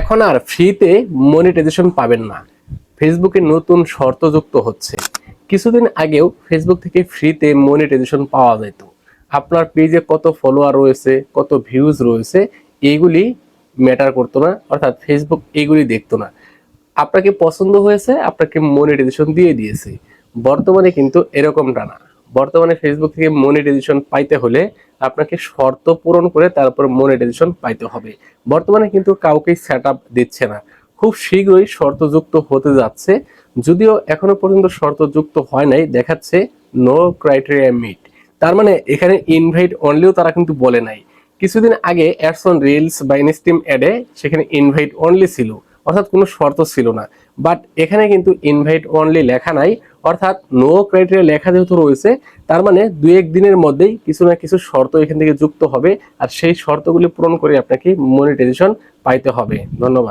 এখন আর ফ্রিতে মনিটাইজেশন পাবেন না। ফেসবুকে নতুন শর্ত যুক্ত হচ্ছে। কিছুদিন আগেও ফেসবুক থেকে ফ্রিতে মনিটাইজেশন পাওয়া যেত। আপনার পেজে কত ফলোয়ার রয়েছে, কত ভিউজ রয়েছে এইগুলি ম্যাটার করতো না, অর্থাৎ ফেসবুক এইগুলি দেখতো না। আপনাকে পছন্দ হয়েছে, আপনাকে মনিটাইজেশন দিয়ে দিয়েছে। বর্তমানে কিন্তু এরকমটা না। বর্তমানে ফেসবুক থেকে মনিটাইজেশন পাইতে হলে আপনাকে শর্ত পূরণ করে তারপর মনিটাইজেশন পাইতে হবে। বর্তমানে কিন্তু কাউকেই সেট দিচ্ছে না। খুব শীঘ্রই শর্তযুক্ত হতে যাচ্ছে। যদিও এখনও পর্যন্ত শর্তযুক্ত হয় নাই, দেখাচ্ছে নো ক্রাইটেরিয়া মিট তার মানে এখানে ইনভাইট অনলিও তারা কিন্তু বলে নাই। কিছুদিন আগে অ্যাডস অন রিলস বা ইনস্টিম অ্যাডে সেখানে ইনভাইট অনলি ছিল। অর্থাৎ কোনো শর্ত ছিল না। বাট এখানে কিন্তু ইনভাইট অনলি লেখা নাই, অর্থাৎ নো ক্রাইটেরিয়া লেখা যেহেতু রয়েছে, তার মানে দু এক দিনের মধ্যেই কিছু না কিছু শর্ত এখান থেকে যুক্ত হবে, আর সেই শর্তগুলি পূরণ করে আপনাকে মনিটাইজেশন পাইতে হবে। ধন্যবাদ।